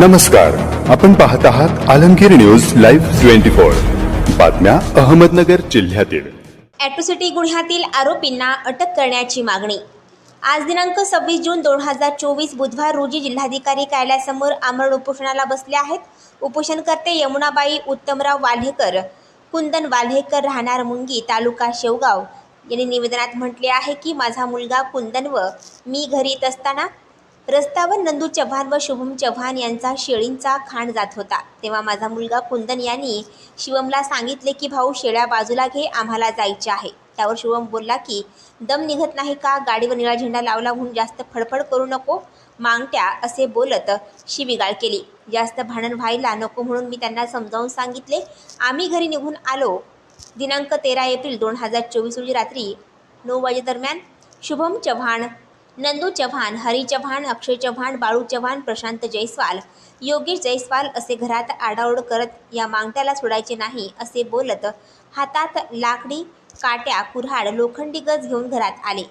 नमस्कार. आपण पाहत आहात Alamgir news live twenty four. बातम्या अहमदनगर जिल्ह्यातील. ॲट्रोसिटी गुन्ह्यातील आरोपींना अटक करण्याची मागणी. आज दिनांक सव्वीस जून दोन हजार चोवीस बुधवार रोजी जिल्हाधिकारी कार्यालयासमोर आमरण उपोषणाला बसले आहेत. उपोषणकर्ते यमुनाबाई उत्तमराव वाल्हेकर कुंदन वाल्हेकर राहणार मुंगी तालुका शेवगाव. यांनी निवेदनात म्हटले आहे की माझा मुलगा कुंदन व मी घरी येत असताना रस्त्यावर नंदू चव्हाण व शुभम चव्हाण यांचा शेळींचा खाण जात होता. तेव्हा माझा मुलगा कुंदन यांनी शिवमला सांगितले की भाऊ शेळ्या बाजूला घे आम्हाला जायचे आहे. त्यावर शिवम बोलला की दम निघत नाही का? गाडीवर निळा झेंडा लावला म्हणून जास्त फडफड करू नको. मांगट्या असे बोलत शिविगाळ केली. जास्त भांडण व्हायला नको म्हणून मी त्यांना समजावून सांगितले आम्ही घरी निघून आलो. दिनांक तेरा एप्रिल दोन हजार चोवीस रोजी रात्री नऊ वाजेदरम्यान शुभम चव्हाण नंदू चव्हाण हरी चव्हाण अक्षय चव्हाण बाळू चव्हाण प्रशांत जयस्वाल योगेश जयस्वाल असे घरात आडाओड करत या मांगट्याला सोडायचे नाही असे बोलत हातात लाकडी काट्या कुऱ्हाड लोखंडी गज घेऊन घरात आले.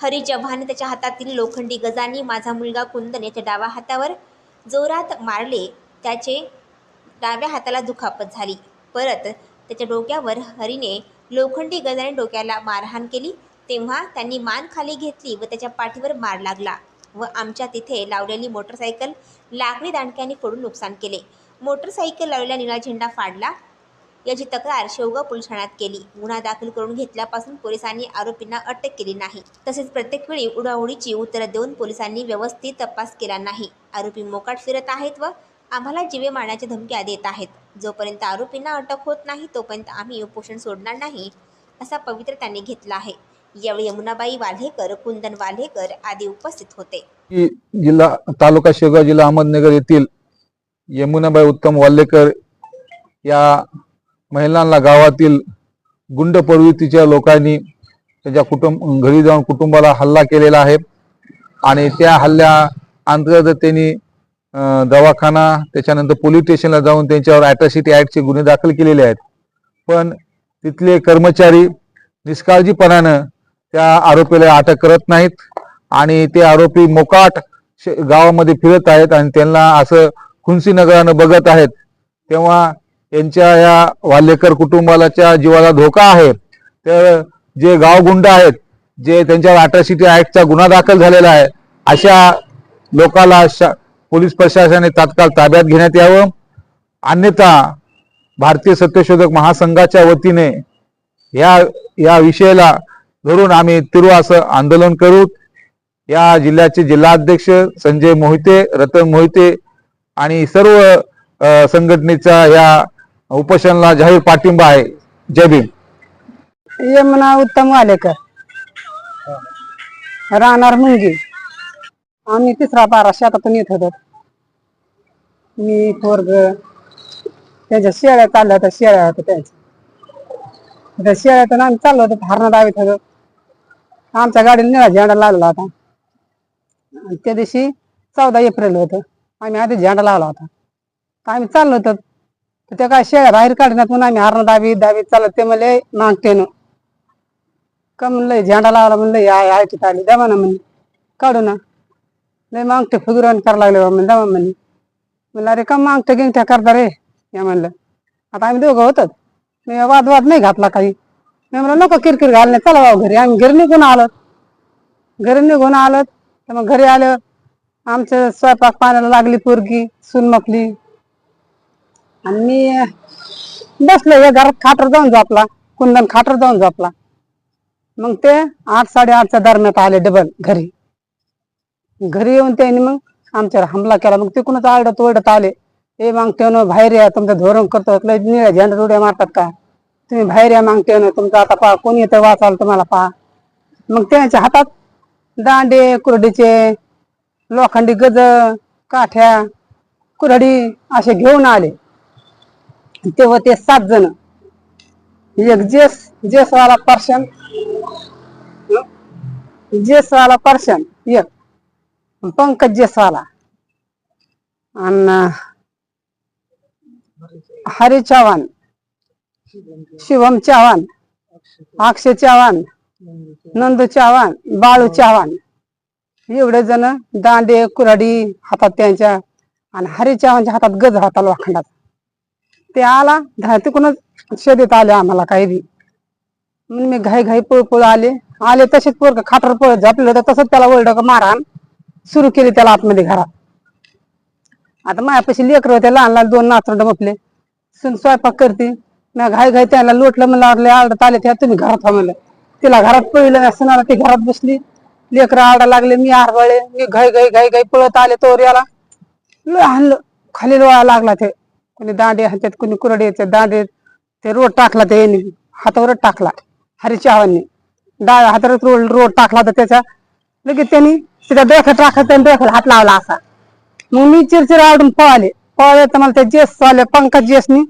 हरी चव्हाण त्याच्या हातातील लोखंडी गजांनी माझा मुलगा कुंदन याच्या डाव्या हातावर जोरात मारले. त्याचे डाव्या हाताला दुखापत झाली. परत त्याच्या डोक्यावर हरीने लोखंडी गजाने डोक्याला मारहाण केली. तेव्हा त्यांनी मान खाली घेतली व त्याच्या पाठीवर मार लागला व आमच्या तिथे लावलेली मोटरसायकल लाकडी दांडक्याने फोडून नुकसान केले. मोटरसायकल लावलेला निळा झेंडा फाडला. याची तक्रार शेवगाव पोलीस ठाण्यात केली. गुन्हा दाखल करून घेतल्यापासून पोलिसांनी आरोपींना अटक केली नाही. तसेच प्रत्येक वेळी उडाउडीची उत्तरं देऊन पोलिसांनी व्यवस्थित तपास केला नाही. आरोपी मोकाट फिरत आहेत व आम्हाला जीवे मारण्याच्या धमक्या देत आहेत. जोपर्यंत आरोपींना अटक होत नाही तोपर्यंत आम्ही उपोषण सोडणार नाही असा पवित्र त्यांनी घेतला आहे. यावेळी यमुनाबाई वाल्हेकर कुंदन वाल्हेकर आदी उपस्थित होते. जिल्हा तालुका शेगाव जिल्हा अहमदनगर येथील यमुनाबाई उत्तम वाल्हेकर या महिलांना गावातील गुंड प्रवृत्तीच्या लोकांनी त्याच्या कुटुंब घरी जाऊन कुटुंबाला हल्ला केलेला आहे. आणि त्या हल्ल्या अंतर्गत त्यांनी दवाखाना त्याच्यानंतर पोलीस स्टेशनला जाऊन त्यांच्यावर अॅट्रॉसिटी ऍक्टचे गुन्हे दाखल केलेले आहेत. पण तिथले कर्मचारी निष्काळजीपणानं त्या आरोपीला अटक करत नाहीत आणि ते आरोपी मोकाट गावामध्ये फिरत आहेत आणि त्यांना असं खुनसी नगरानं बघत आहेत. तेव्हा यांच्या या वाल्लेकर कुटुंबालाच्या जीवाला धोका आहे. तर जे गावगुंड आहेत जे त्यांच्यावर अट्रॉसिटी ऍक्टचा गुन्हा दाखल झालेला आहे अशा लोकाला शा- पोलीस प्रशासनाने तात्काळ ताब्यात घेण्यात यावं. अन्यथा भारतीय सत्यशोधक महासंघाच्या वतीने या या विषयाला धरून आम्ही तिरुवास आंदोलन करू. या जिल्ह्याचे जिल्हाध्यक्ष संजय मोहिते रतन मोहिते आणि सर्व संघटनेचा या उपोषणाला जाहीर पाठिंबा आहे. जय भीम. यमुना उत्तम वालेकर. राहणार मुंगी. आम्ही तिसरा पारा शेतातून येत होतो. मी पोरग त्याच्या शेळ्या चालल्या होत्या शेळ्या होत्या त्यांच्या. त्या शेळ्यातून आम्ही चाललो होतो हरणं दावीत होतो. आमच्या गाडीला निळा झेंडा लागला होता. आणि त्या दिवशी चौदा एप्रिल होतं. आम्ही आधी झेंडा लावला होता. तर आम्ही चाललो होतो. तर त्या काय शेळ्या बाहेर काढण्यात म्हणून आम्ही हरणं दावी दावीत चालत ते म्हणले मागते ना का म्हणलं झेंडा लावला म्हणलं आय आय ऐकत आली द्या म्हणा. म्हणले काढू ना. लय मागते फुगुरान करायला लागले बा म्हणलं द्या म्हणले म्हणलं अरे का मागते गिंगठ्या करता रे? या म्हणलं. आता आम्ही दोघं होतात मी वाद वाद नाही घातला काही. मी म्हणलं नको किरकिर घालणे चला भाऊ घरी. आम्ही घरी निघून आलोत. घरी निघून आलत. तर मग घरी आलं. आमचं स्वयंपाक पाण्याला लागली पोरगी सुनमकली आणि मी बसलो या घरात खाटर जाऊन झोपला कुंदन खाटर जाऊन झोपला. मग ते आठ साडेआठच्या दरम्यान आले डबल घरी. घरी येऊन त्यांनी मग आमच्यावर हमला केला. मग तिकडूनच आरडत ओरडत आले. हे त्यानं बाहेर या तुमचं धोरण करतो. लय निळ्या झेंडा उड्या मारतात का? तुम्ही बाहेर या मागते तुमचं आता पहा कोणी येतं वाचाल तुम्हाला पहा. मग त्यांच्या हातात दांडे कुरडीचे लोखंडी गज काठ्या कुरडी असे घेऊन आले. तेव्हा ते सात जण. एक जेस जेसवाला पर्शन जेसवाला पर्शन एक पंकज जेसवाला. आणि हरी चव्हाण. शिवम चव्हाण अक्षय चव्हाण नंदू चव्हाण बाळू चव्हाण. एवढे जण दांडे कुऱ्हाडी हातात त्यांच्या आणि हरी चव्हाणच्या हातात गज होता लोखंडात. ते आला तिकडूनच शेतीत आले आम्हाला काही बी. म्हणून मी घाई घाई पळ पळ आले. आले तसेच पोरक खाटर पळत झापलं होतं तसंच त्याला ओरड मारहाण सुरू केली त्याला आतमध्ये घरात. आता मायापाशी लेकर होते लहान लहान दोन नाचरड म्हटले सुन स्वयंपाक करते. मी घाई घाई त्याला लोटलं म्हणलं आडले आडत आले त्या तुम्ही घरात हा म्हणलं. तिला घरात पहिलं सुनाला ती घरात बसली. लेकरं आरडा लागले मी आरवळे मी घाई घाई घाई घाई पळत आले तोवर याला. लय हाणलं. खाली लोळा लागला ते. कोणी दांडे हातात कोणी कुरडे येते दांडे ते रोड टाकला ते हातावरच टाकला हरी चव्हाणनी डाळ हातावरच रोड रोड टाकला तर त्याचा. लगेच त्यांनी तिथं डोक्यात टाकत त्यांनी डोक्याला हात लावला असा. मग मी चिरचिर आवडून पळाले. पळाले तर मला ते जेस आले पंकज जेसनी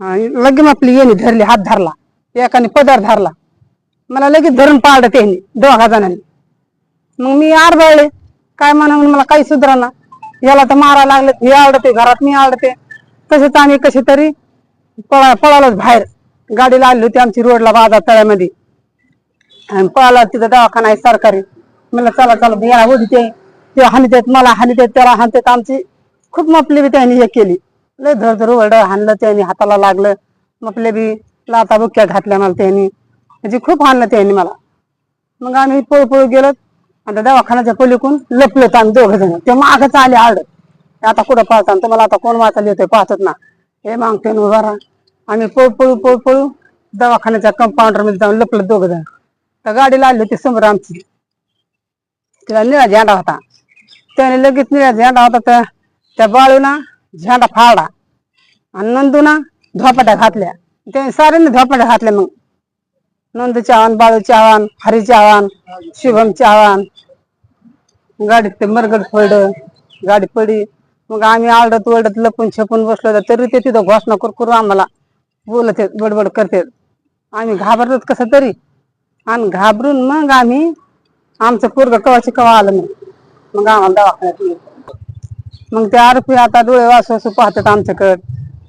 लगेच आपली येणी धरली हात धरला. एकाने पदार धरला. मला लगेच धरून पाळलं त्यांनी दोघा जणांनी. मग मी आरबळले काय म्हणा म्हणून मला काही सुधारणा याला तर मारा लागले. हे आवडते घरात मी आवडते तसेच आम्ही कसे तरी पळा पळालोच बाहेर. गाडी लागली होती आमची रोडला बाजार तळ्यामध्ये. आणि पळाला तिथं दवाखाना आहे सरकारी. मला चला चला याला ओढते ते. देत मला हानी देत त्याला हानतात आमची खूप मपली बी त्यांनी हे केली. लय धर धर ओरड हाणलं त्यांनी हाताला लागलं. मग बी लाता बुक्या घातल्या मला त्यांनी. म्हणजे खूप हाणलं त्यांनी मला. मग आम्ही पळू पळू गेलो. आता दवाखान्याच्या पलीकडून लपलो आम्ही दोघं जण. ते मागच आले आडत आता कुठं पाहता तुम्हाला आता कोण वाचायला येतोय पाहतात ना. हे मागते उभा राहा. आम्ही पळू पळू पळू पळू दवाखान्याच्या कंपाऊंडरमध्ये जाऊन लपलो दोघं जण. तर गाडीला आली होती समोर आमची. तिला निळा झेंडा होता. त्याने लगेच निळा झेंडा होता तर त्या बाळूना झेंडा फाळला आणि नंदूना धोपाट्या घातल्या. ते साऱ्यांनी धोपाट्या घातल्या मग. नंदू चव्हाण बाळू चव्हाण हरी चव्हाण शुभम चव्हाण. गाडीत ते मरगड पडलं गाडी पडी. मग आम्ही आरडत ओरडत लपून छपून बसलो तरी ते तिथं घोषणा करू करू आम्हाला बोलत आहेत बडबड करतात आम्ही घाबरतो कसं तरी. आणि घाबरून मग आम्ही आमचं पोरग कवाची कवा आलं मग. मग आम्हाला दवाखान्यात मग ते आरोपी आता डोळे वासू वासू पाहतात आमच्याकडं.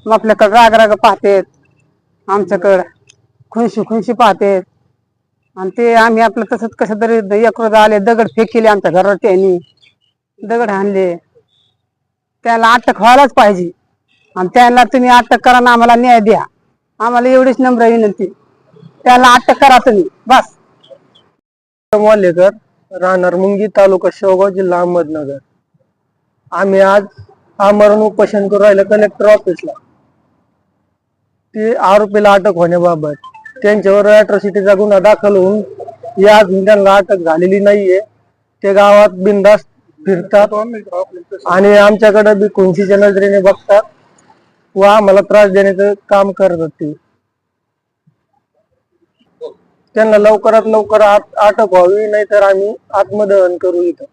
मग आपल्याकडं राग राग पाहतात आमच्याकडं. खुनशी खुनशी पाहतात. आणि ते आम्ही आपलं तसंच कसं तरी एक आले दगड फेक केले आमच्या घरावर त्यांनी. दगड आणले त्याला अटक व्हायलाच पाहिजे. आणि त्याला तुम्ही अटक करा ना आम्हाला न्याय द्या. आम्हाला एवढीच नम्र विनंती. त्याला अटक करा तुम्ही. बस. वालेकर राहणार मुंगी तालुका शेवगाव जिल्हा अहमदनगर. आम्ही आज आमरण उपोषण करून राहिलो कलेक्टर ऑफिसला ते आरोपीला अटक होण्याबाबत त्यांच्यावर अॅट्रॉसिटीचा गुन्हा दाखल होऊन या अजून त्यांना अटक झालेली नाहीये. ते गावात बिंदास फिरतात आणि आमच्याकडे बी कुंशीच्या नजरेने बघतात व आम्हाला त्रास देण्याचं काम करतात ते. त्यांना लवकरात लवकर आत- अटक व्हावी नाहीतर आम्ही आत्मदहन करू इथं.